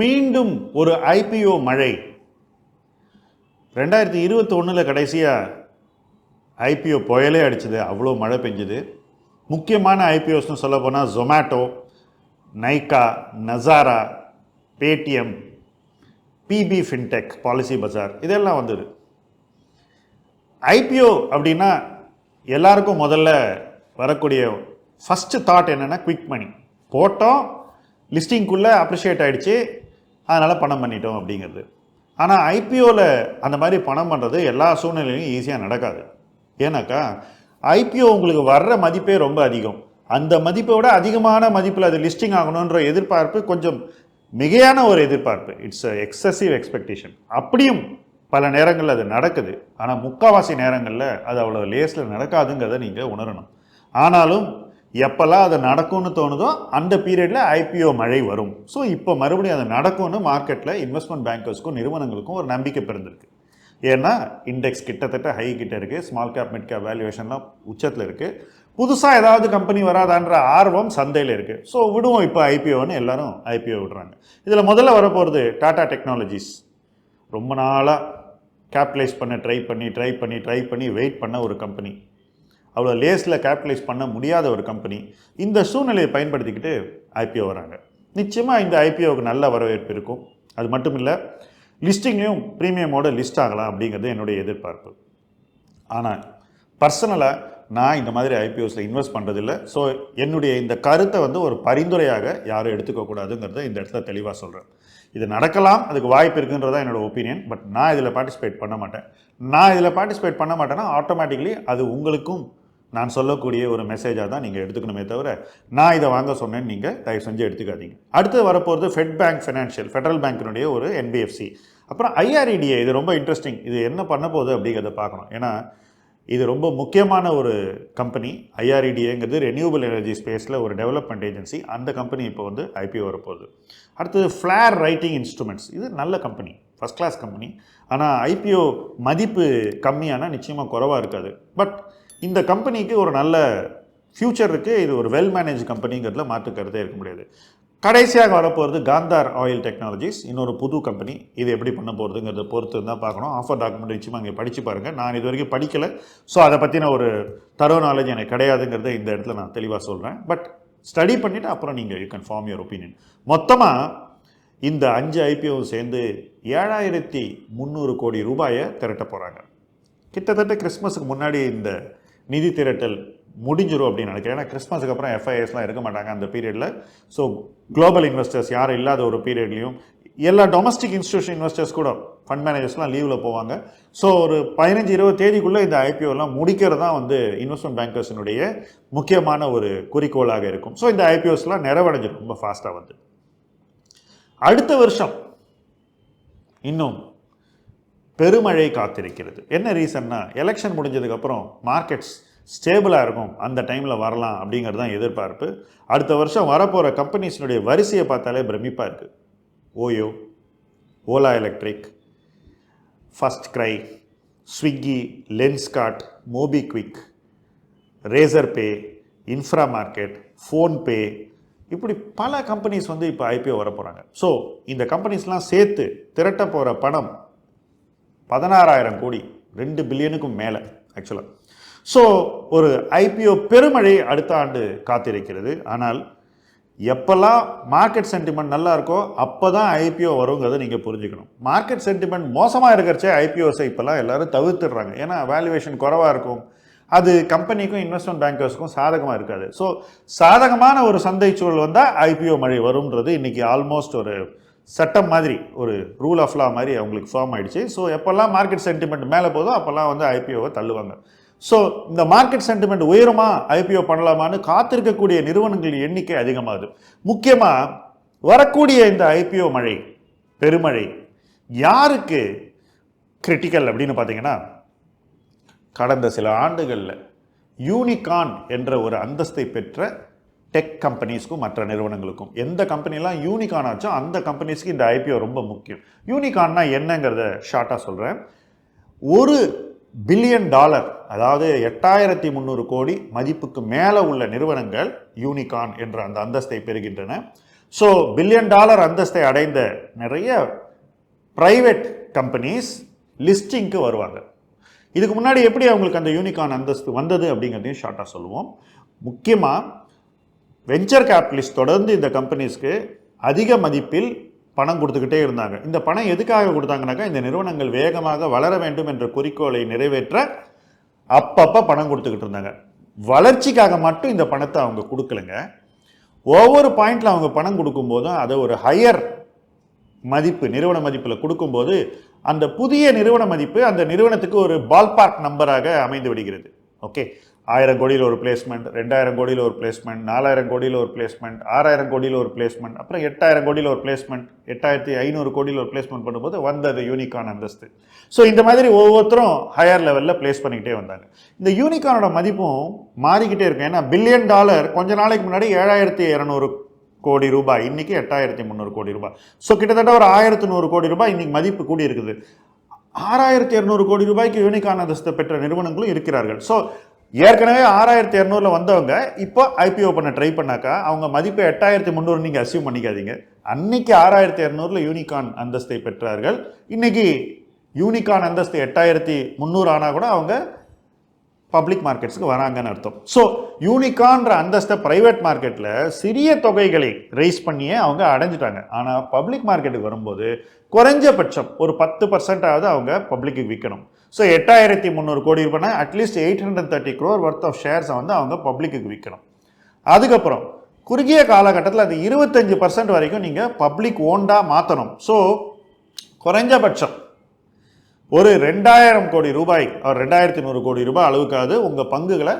மீண்டும் ஒரு ஐபிஓ மழை. ரெண்டாயிரத்தி இருபத்தி ஒன்றில் கடைசியாக ஐபிஓ புயலே அடிச்சது. அவ்வளோ மழை பெஞ்சுது. முக்கியமான ஐபிஓஸ்னு சொல்ல போனால் Zomato Nykaa Nazara Paytm PB fintech policy bazaar இதெல்லாம் வந்தது. ஐபிஓ அப்படின்னா எல்லாருக்கும் முதல்ல வரக்கூடிய ஃபஸ்ட்டு தாட் என்னென்னா குவிக் மணி போட்டோம் லிஸ்டிங்குள்ளே அப்ரிஷியேட் ஆகிடுச்சு அதனால் பணம் பண்ணிட்டோம் அப்படிங்கிறது. ஆனால் ஐபிஓவில் அந்த மாதிரி பணம் பண்ணுறது எல்லா சூழ்நிலையிலும் ஈஸியாக நடக்காது. ஏன்னாக்கா ஐபிஓ உங்களுக்கு வர்ற மதிப்பே ரொம்ப அதிகம். அந்த மதிப்பை விட அதிகமான மதிப்பில் அது லிஸ்டிங் ஆகணுன்ற எதிர்பார்ப்பு கொஞ்சம் மிகையான ஒரு எதிர்பார்ப்பு. இட்ஸ் எக்ஸசிவ் எக்ஸ்பெக்டேஷன் அப்படியும் பல நேரங்களில் அது நடக்குது. ஆனால் முக்கால்வாசி நேரங்களில் அது அவ்வளோ லேஸில் நடக்காதுங்கிறத நீங்கள் உணரணும். ஆனாலும் எப்போல்லாம் அது நடக்கும்னு தோணுதோ அந்த பீரியடில் ஐபிஓ மழை வரும். ஸோ இப்போ மறுபடியும் அது நடக்கும்னு மார்க்கெட்டில் இன்வெஸ்ட்மெண்ட் பேங்கர்ஸ்க்கும் நிறுவனங்களுக்கும் ஒரு நம்பிக்கை பிறந்திருக்கு. ஏன்னா இண்டெக்ஸ் கிட்டத்தட்ட ஹை கிட்ட இருக்குது ஸ்மால் கேப் மிட் கேப் வேல்யூவேஷன்லாம் உச்சத்தில் இருக்குது புதுசாக ஏதாவது கம்பெனி வராதான்ற ஆர்வம் சந்தையில் இருக்குது ஸோ விடுவோம் இப்போ ஐபிஓன்னு எல்லாரும் ஐபிஓ விடுறாங்க. இதில் முதல்ல வரப்போகிறது டாடா டெக்னாலஜிஸ் ரொம்ப நாளாக கேபிட்டலைஸ் பண்ண ட்ரை பண்ணி ட்ரை பண்ணி ட்ரை பண்ணி வெயிட் பண்ண ஒரு கம்பெனி அவ்வளோ லேஸில் கேபிட்டலைஸ் பண்ண முடியாத ஒரு கம்பெனி இந்த சூழ்நிலையை பயன்படுத்திக்கிட்டு ஐபிஓ வராங்க. நிச்சயமாக இந்த ஐபிஓவுக்கு நல்ல வரவேற்பு இருக்கும். அது மட்டும் இல்லை லிஸ்டிங்லேயும் ப்ரீமியமோட லிஸ்ட் ஆகலாம் அப்படிங்கிறது என்னுடைய எதிர்பார்ப்பு. ஆனால் பர்சனலாக நான் இந்த மாதிரி ஐபிஓஸில் இன்வெஸ்ட் பண்ணுறதில்ல ஸோ என்னுடைய இந்த கருத்தை வந்து ஒரு பரிந்துரையாக யாரும் எடுத்துக்கக்கூடாதுங்கிறத இந்த இடத்துல தெளிவாக சொல்கிறேன் இது நடக்கலாம் அதுக்கு வாய்ப்பு இருக்குன்றதா என்னோட ஒப்பீனியன் பட் நான் இதில் பார்ட்டிசிபேட் பண்ண மாட்டேன். நான் இதில் பார்ட்டிசிபேட் பண்ண மாட்டேன்னா ஆட்டோமேட்டிக்லி அது உங்களுக்கும் நான் சொல்லக்கூடிய ஒரு மெசேஜாக தான் நீங்கள் எடுத்துக்கணுமே தவிர நான் இதை வாங்க சொன்னேன்னு நீங்கள் தயவு செஞ்சு எடுத்துக்காதீங்க. அடுத்து வரப்போகிறது ஃபெட் பேங்க் ஃபினான்ஷியல் ஃபெடரல் பேங்க்கினுடைய ஒரு என்பிஎஃப்சி அப்புறம் ஐஆர்இடிஏ இது ரொம்ப இன்ட்ரெஸ்டிங் இது என்ன பண்ண போகுது அப்படிங்கிறத பார்க்கணும். ஏன்னா இது ரொம்ப முக்கியமான ஒரு கம்பெனி ஐஆர்இடிஏங்கிறது ரெனியூபிள் எனர்ஜி ஸ்பேஸில் ஒரு டெவலப்மெண்ட் ஏஜென்சி அந்த கம்பெனி இப்போ வந்து ஐபிஓ வரப்போகுது. அடுத்தது ஃப்ளேர் ரைட்டிங் இன்ஸ்ட்ருமெண்ட்ஸ் இது நல்ல கம்பெனி ஃபஸ்ட் கிளாஸ் கம்பெனி ஆனால் ஐபிஓ மதிப்பு கம்மியானால் நிச்சயமாக குறவாக இருக்காது. பட் இந்த கம்பெனிக்கு ஒரு நல்ல ஃப்யூச்சர் இருக்குது இது ஒரு வெல் மேனேஜ் கம்பெனிங்கிறதுல மாற்றுக்கிறதே இருக்க முடியாது. கடைசியாக வரப்போகிறது காந்தார் ஆயில் டெக்னாலஜிஸ் இன்னொரு புது கம்பெனி இது எப்படி பண்ண போகிறதுங்கிறத பொறுத்து தான் பார்க்கணும். ஆஃபர் டாக்குமெண்ட் நிச்சயமாக அங்கே படித்து பாருங்கள் நான் இது வரைக்கும் படிக்கலை. ஸோ அதை பற்றின ஒரு தரவு நாலேஜ் எனக்கு கிடையாதுங்கிறத இந்த இடத்துல நான் தெளிவாக சொல்கிறேன் பட் ஸ்டடி பண்ணிவிட்டு அப்புறம் நீங்கள் you can form your opinion மொத்தமாக இந்த அஞ்சு ஐபிஓவும் சேர்ந்து ஏழாயிரத்தி முந்நூறு கோடி ரூபாயை திரட்ட போகிறாங்க கிட்டத்தட்ட கிறிஸ்மஸுக்கு முன்னாடி இந்த நிதி திரட்டல் முடிஞ்சிரும் அப்படின்னு நினைக்கிறேன். ஏன்னா கிறிஸ்மஸுக்கு அப்புறம் எஃப்ஐஎஸ்லாம் இருக்க மாட்டாங்க அந்த பீரியடில் ஸோ குளோபல் இன்வெஸ்டர்ஸ் யாரும் இல்லாத ஒரு பீரியட்லையும் எல்லா டொமஸ்டிக் இன்ஸ்டியூஷன் இன்வெஸ்டர்ஸ் கூட ஃபண்ட் மேனேஜர்ஸ்லாம் லீவில் போவாங்க. ஸோ ஒரு பதினஞ்சு இருபது தேதிக்குள்ளே இந்த ஐபிஓலாம் முடிக்கிறது தான் வந்து இன்வெஸ்ட்மெண்ட் பேங்கர்ஸினுடைய முக்கியமான ஒரு குறிக்கோளாக இருக்கும். ஸோ இந்த ஐபிஓஸ்லாம் நிறைவடைஞ்சிடும் ரொம்ப ஃபாஸ்ட்டாக வந்து. அடுத்த வருஷம் இன்னும் பெருமழை காத்திருக்கிறது. என்ன ரீசன்னா எலெக்ஷன் முடிஞ்சதுக்கப்புறம் மார்க்கெட்ஸ் ஸ்டேபிளாக இருக்கும். அந்த டைமில் வரலாம் அப்படிங்கிறது தான் எதிர்பார்ப்பு. அடுத்த வருஷம் வரப்போகிற கம்பெனிஸினுடைய வரிசையை பார்த்தாலே பிரமிப்பாக இருக்குது OYO Ola electric first cry Swiggy Lenskart MobiKwik Razorpay infra market PhonePe இப்படி பல கம்பெனிஸ் வந்து இப்போ ஐபிஓ வர போகிறாங்க ஸோ இந்த கம்பெனிஸ்லாம் சேர்த்து திரட்ட போகிற பணம் பதினாறாயிரம் கோடி ரெண்டு பில்லியனுக்கும் மேலே ஆக்சுவலாக ஸோ ஒரு ஐபிஓ பெருமழை அடுத்த ஆண்டு காத்திருக்கிறது. ஆனால் எப்போல்லாம் மார்க்கெட் சென்டிமெண்ட் நல்லா இருக்கோ அப்போ தான் ஐபிஓ வருங்கிறத நீங்கள் புரிஞ்சுக்கணும். மார்க்கெட் சென்டிமெண்ட் மோசமாக இருக்கிறச்சே ஐபிஓஸை இப்போல்லாம் எல்லாரும் தவிர்த்துடுறாங்க. ஏன்னா வேல்யூவேஷன் குறவாக இருக்கும். அது கம்பெனிக்கும் இன்வெஸ்ட்மெண்ட் பேங்கர்ஸ்க்கும் சாதகமாக இருக்காது. ஸோ சாதகமான ஒரு சந்தை சூழல் வந்தால் ஐபிஓ மழை வரும்ன்றது இன்றைக்கி ஆல்மோஸ்ட் ஒரு சட்டம் மாதிரி ஒரு ரூல் ஆஃப் லா மாதிரி அவங்களுக்கு ஃபார்ம் ஆயிடுச்சு. ஸோ எப்போல்லாம் மார்க்கெட் சென்டிமெண்ட் மேலே போதோ அப்போல்லாம் வந்து ஐபிஓவை தள்ளுவாங்க. ஸோ இந்த மார்க்கெட் சென்டிமெண்ட் உயருமா ஐபிஓ பண்ணலாமான்னு காத்திருக்கக்கூடிய நிறுவனங்கள் எண்ணிக்கை அதிகமாகுது. முக்கியமாக வரக்கூடிய இந்த ஐபிஓ மழை பெருமழை யாருக்கு கிரிட்டிக்கல் அப்படின்னு பார்த்தீங்கன்னா கடந்த சில ஆண்டுகளில் யூனிகான் என்ற ஒரு அந்தஸ்தை பெற்ற டெக் கம்பெனிஸ்க்கும் மற்ற நிறுவனங்களுக்கும். எந்த கம்பெனிலாம் யூனிகான் ஆச்சோ அந்த கம்பெனிஸ்க்கு இந்த ஐபிஓ ரொம்ப முக்கியம். யூனிகான்னா என்னங்கிறத ஷார்ட்டாக சொல்கிறேன் ஒரு பில்லியன் டாலர் அதாவது எட்டாயிரத்தி முந்நூறு கோடி மதிப்புக்கு மேலே உள்ள நிறுவனங்கள் யூனிகான் என்ற அந்த அந்தஸ்தை பெறுகின்றன. ஸோ பில்லியன் டாலர் அந்தஸ்தை அடைந்த நிறைய ப்ரைவேட் கம்பெனிஸ் லிஸ்டிங்க்கு வருவாங்க. இதுக்கு முன்னாடி எப்படி அவங்களுக்கு அந்த யூனிகான் அந்தஸ்து வந்தது அப்படிங்கிறதையும் ஷார்ட்டாக சொல்லுவோம். முக்கியமாக வெஞ்சர் கேபிட்டலிஸ்ட் தொடர்ந்து இந்த கம்பெனிஸ்க்கு அதிக மதிப்பில் பணம் கொடுத்துக்கிட்டே இருந்தாங்க. இந்த பணம் எதுக்காக கொடுத்தாங்கனாக்கா இந்த நிறுவனங்கள் வேகமாக வளர வேண்டும் என்ற குறிக்கோளை நிறைவேற்ற அப்பப்போ பணம் கொடுத்துக்கிட்டு இருந்தாங்க. வளர்ச்சிக்காக மட்டும் இந்த பணத்தை அவங்க கொடுக்கலங்க. ஒவ்வொரு பாயிண்ட்டில் அவங்க பணம் கொடுக்கும்போதும் அதை ஒரு ஹையர் மதிப்பு நிறுவன மதிப்பில் கொடுக்கும்போது அந்த புதிய நிறுவன மதிப்பு அந்த நிறுவனத்துக்கு ஒரு பால்பார்க் நம்பராக அமைந்து விடுகிறது. ஓகே ஆயிரம் கோடியில் ஒரு பிளேஸ்மெண்ட் ரெண்டாயிரம் கோடியில் ஒரு பிளேஸ்மெண்ட் நாலாயிரம் கோடியில் ஒரு பிளேஸ்மெண்ட் ஆறாயிரம் கோடியில் ஒரு பிளேஸ்மெண்ட் அப்புறம் எட்டாயிரம் கோடியில் ஒரு பிளேஸ்மெண்ட் எட்டாயிரத்தி ஐநூறு கோடியில் ஒரு பிளேஸ்மெண்ட் பண்ணும்போது வந்தது யூனிகான் அந்தஸ்து. ஸோ இந்த மாதிரி ஒவ்வொருத்தரும் ஹையர் லெவலில் பிளேஸ் பண்ணிக்கிட்டே வந்தாங்க. இந்த யூனிகானோட மதிப்பும் மாறிக்கிட்டே இருக்கும். ஏன்னா பில்லியன் டாலர் கொஞ்ச நாளைக்கு முன்னாடி ஏழாயிரத்தி இரநூறு கோடி ரூபாய் இன்றைக்கி எட்டாயிரத்தி முந்நூறு கோடி ரூபாய். ஸோ கிட்டத்தட்ட ஒரு ஆயிரத்தி நூறு கோடி ரூபாய் இன்றைக்கி மதிப்பு கூடி இருக்குது ஆறாயிரத்தி இரநூறு கோடி ரூபாய்க்கு யூனிகான் அந்தஸ்து பெற்ற நிறுவனங்களும் இருக்கிறார்கள். ஸோ ஏற்கனவே ஆறாயிரத்தி இரநூறுல வந்தவங்க இப்போ ஐபிஓ பண்ண ட்ரை பண்ணாக்கா அவங்க மதிப்பு எட்டாயிரத்தி முந்நூறு நீங்கள் அசியூம் பண்ணிக்காதீங்க. அன்னைக்கு ஆறாயிரத்தி இரநூறுல யூனிகான் அந்தஸ்தை பெற்றார்கள். இன்னைக்கு யூனிகான் அந்தஸ்து எட்டாயிரத்தி முந்நூறு ஆனால் கூட அவங்க பப்ளிக் மார்க்கெட்ஸ்க்கு வராங்கன்னு அர்த்தம். ஸோ யூனிகான்ற அந்தஸ்தை ப்ரைவேட் மார்க்கெட்டில் சிறிய தொகைகளை ரைஸ் பண்ணியே அவங்க அடைஞ்சிட்டாங்க. ஆனால் பப்ளிக் மார்க்கெட்டுக்கு வரும்போது குறைஞ்சபட்சம் ஒரு பத்து பர்சன்டாவது அவங்க பப்ளிக்கு விற்கணும். ஸோ எட்டாயிரத்தி முந்நூறு கோடி ரூபாய்னா at least eight hundred thirty crore worth of ஷேர்ஸை வந்து அவங்க பப்ளிக்கு விற்கணும் அதுக்கப்புறம் குறுகிய காலகட்டத்தில் அது இருபத்தஞ்சு பர்சன்ட் வரைக்கும் நீங்கள் பப்ளிக் ஓண்டாக மாற்றணும் ஸோ குறைஞ்சபட்சம் ஒரு ரெண்டாயிரம் கோடி ரூபாய் ஒரு ரெண்டாயிரத்தி நூறு கோடி ரூபாய் அளவுக்காவது உங்கள் பங்குகளை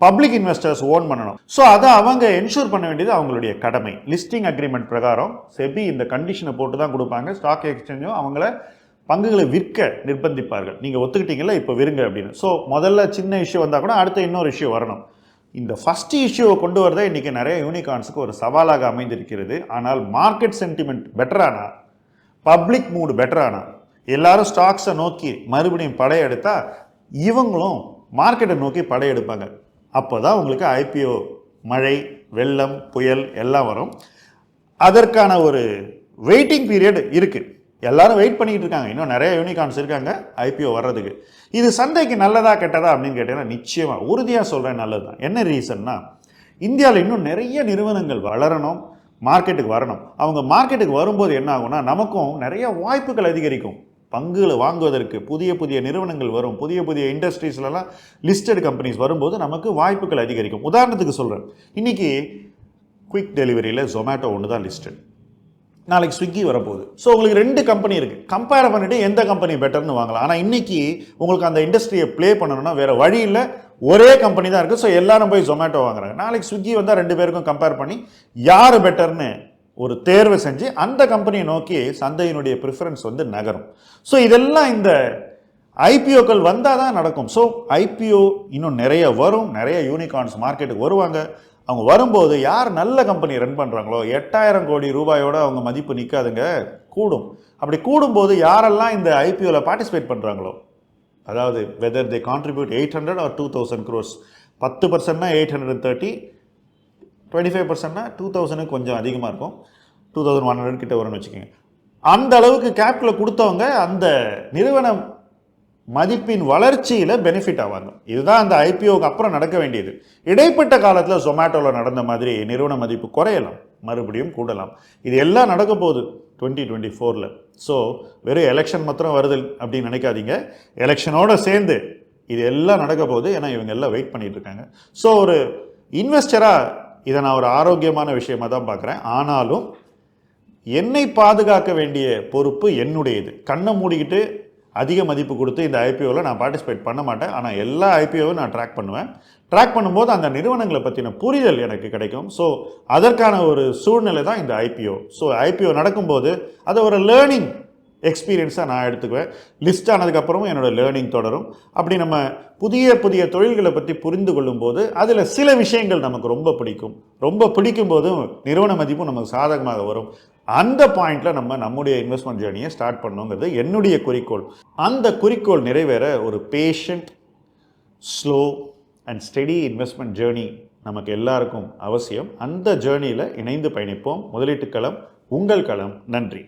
பப்ளிக் இன்வெஸ்டர்ஸ் ஓன் பண்ணணும். ஸோ அதை அவங்க என்ஷூர் பண்ண வேண்டியது அவங்களுடைய கடமை. லிஸ்டிங் அக்ரிமெண்ட் பிரகாரம் செபி இந்த கண்டிஷனை போட்டு தான் கொடுப்பாங்க. ஸ்டாக் எக்ஸ்சேஞ்சும் அவங்கள பங்குகளை விற்க நிர்பந்திப்பார்கள். நீங்கள் ஒத்துக்கிட்டீங்களா இப்போ விருங்க அப்படின்னு. ஸோ முதல்ல சின்ன இஷ்யூ வந்தால் கூட அடுத்த இன்னொரு இஷ்யூ வரணும். இந்த ஃபஸ்ட் இஷ்யூவை கொண்டு வரதே இன்றைக்கி நிறைய யூனிகார்ன்ஸுக்கு ஒரு சவாலாக அமைந்திருக்கிறது. ஆனால் மார்க்கெட் சென்டிமெண்ட் பெட்டரானா பப்ளிக் மூடு பெட்டரானா எல்லாரும் ஸ்டாக்ஸை நோக்கி மறுபடியும் படையெடுத்தா இவங்களும் மார்க்கெட்டை நோக்கி படையெடுப்பாங்க. அப்போ தான் உங்களுக்கு ஐபிஓ மழை வெள்ளம் புயல் எல்லாம் வரும். அதற்கான ஒரு வெயிட்டிங் பீரியட் இருக்குது எல்லாரும் வெயிட் பண்ணிட்டு இருக்காங்க இன்னும் நிறைய யூனிகார்ன்ஸ் இருக்காங்க ஐபிஓ வர்றதுக்கு. இது சந்தைக்கு நல்லதா கெட்டதா அப்படின்னு கேட்டீங்கன்னா நிச்சயமாக உறுதியாக சொல்கிறேன் நல்லது தான் என்ன ரீசன்னா இந்தியாவில் இன்னும் நிறைய நிறுவனங்கள் வளரணும் மார்க்கெட்டுக்கு வரணும். அவங்க மார்க்கெட்டுக்கு வரும்போது என்ன ஆகும்னா நமக்கும் நிறைய வாய்ப்புகள் அதிகரிக்கும். பங்குகளை வாங்குவதற்கு புதிய புதிய நிறுவனங்கள் வரும். புதிய புதிய இண்டஸ்ட்ரீஸ்லலாம் லிஸ்டட் கம்பெனிஸ் வரும்போது நமக்கு வாய்ப்புகள் அதிகரிக்கும். உதாரணத்துக்கு சொல்கிறேன் இன்னைக்கு குயிக் டெலிவரியில் ஜொமேட்டோ ஒன்று தான் லிஸ்டட் நாளைக்கு ஸ்விக்கி வரப்போகுது. ஸோ உங்களுக்கு ரெண்டு கம்பெனி இருக்குது கம்பேர் பண்ணிவிட்டு எந்த கம்பெனி பெட்டர்னு வாங்கலாம். ஆனால் இன்றைக்கி உங்களுக்கு அந்த இண்டஸ்ட்ரியை ப்ளே பண்ணணும்னா வேறு வழி இல்லை. ஒரே கம்பெனி தான் இருக்குது ஸோ எல்லாரும் போய் ஜொமேட்டோ வாங்குறாங்க. நாளைக்கு ஸ்விக்கி வந்தால் ரெண்டு பேருக்கும் கம்பேர் பண்ணி யார் பெட்டர்னு ஒரு தேர்வு செஞ்சு அந்த கம்பெனியை நோக்கி சந்தையினுடைய ப்ரிஃபரன்ஸ் வந்து நகரும். ஸோ இதெல்லாம் இந்த ஐபிஓக்கள் வந்தால் தான் நடக்கும். ஸோ ஐபிஓ இன்னும் நிறைய வரும். நிறைய யூனிகார்ன்ஸ் மார்க்கெட்டுக்கு வருவாங்க. அவங்க வரும்போது யார் நல்ல கம்பெனி ரன் பண்ணுறாங்களோ எட்டாயிரம் கோடி ரூபாயோட அவங்க மதிப்பு நிற்காதுங்க கூடும். அப்படி கூடும்போது யாரெல்லாம் இந்த ஐபிஓவில் பார்ட்டிசிபேட் பண்ணுறாங்களோ அதாவது whether they contribute eight hundred or two thousand crores பத்து பர்சன்ட்னா eight hundred thirty twenty five பர்சன்ட்னா two தௌசண்ட்க்கு கொஞ்சம் அதிகமாக இருக்கும். டூ தௌசண்ட் ஒன் ஹண்ட்ரட் கிட்ட வரும்னு வச்சுக்கோங்க. அந்த அளவுக்கு கேபிட்டலை கொடுத்தவங்க அந்த நிறுவனம் மதிப்பின் வளர்ச்சியில் பெனிஃபிட் ஆவாங்க. இதுதான் அந்த ஐபிஓக்கு அப்புறம் நடக்க வேண்டியது. இடைப்பட்ட காலத்தில் ஜொமேட்டோவில் நடந்த மாதிரி நிறுவன மதிப்பு குறையலாம். மறுபடியும் கூடலாம். இது எல்லாம் நடக்க போகுது டுவெண்ட்டி டுவெண்ட்டி ஃபோரில் ஸோ வெறும் எலெக்ஷன் மாத்திரம் வருது அப்படின்னு நினைக்காதீங்க. எலெக்ஷனோடு சேர்ந்து இது எல்லாம் நடக்க போகுது. ஏன்னா இவங்க எல்லாம் வெயிட் பண்ணிகிட்டு இருக்காங்க. ஸோ ஒரு இன்வெஸ்டராக இதை நான் ஒரு ஆரோக்கியமான விஷயமா தான் பார்க்குறேன். ஆனாலும் என்னை பாதுகாக்க வேண்டிய பொறுப்பு என்னுடையது. கண்ணை மூடிக்கிட்டு அதிக மதிப்பு கொடுத்து இந்த ஐபிஓவில் நான் பார்ட்டிசிபேட் பண்ண மாட்டேன். ஆனால் எல்லா ஐபிஓவும் நான் ட்ராக் பண்ணுவேன். ட்ராக் பண்ணும்போது அந்த நிறுவனங்களை பற்றின புரிதல் எனக்கு கிடைக்கும். ஸோ அதற்கான ஒரு சூழ்நிலை தான் இந்த ஐபிஓ ஸோ ஐபிஓ நடக்கும்போது அதை ஒரு லேர்னிங் எக்ஸ்பீரியன்ஸாக நான் எடுத்துக்குவேன். லிஸ்ட் ஆனதுக்கப்புறமும் என்னோட லேர்னிங் தொடரும். அப்படி நம்ம புதிய புதிய தொழில்களை பற்றி புரிந்து கொள்ளும்போது அதில் சில விஷயங்கள் நமக்கு ரொம்ப பிடிக்கும். ரொம்ப பிடிக்கும் போதும் நிறுவன மதிப்பும் நமக்கு சாதகமாக வரும். அந்த பாயிண்ட்டில் நம்ம நம்முடைய இன்வெஸ்ட்மெண்ட் ஜேர்னியை ஸ்டார்ட் பண்ணணுங்கிறது என்னுடைய குறிக்கோள். அந்த குறிக்கோள் நிறைவேற ஒரு patient slow and steady investment journey நமக்கு எல்லாருக்கும் அவசியம். அந்த ஜேர்னியில் இணைந்து பயணிப்போம். முதலீட்டு களம் உங்கள் களம். நன்றி.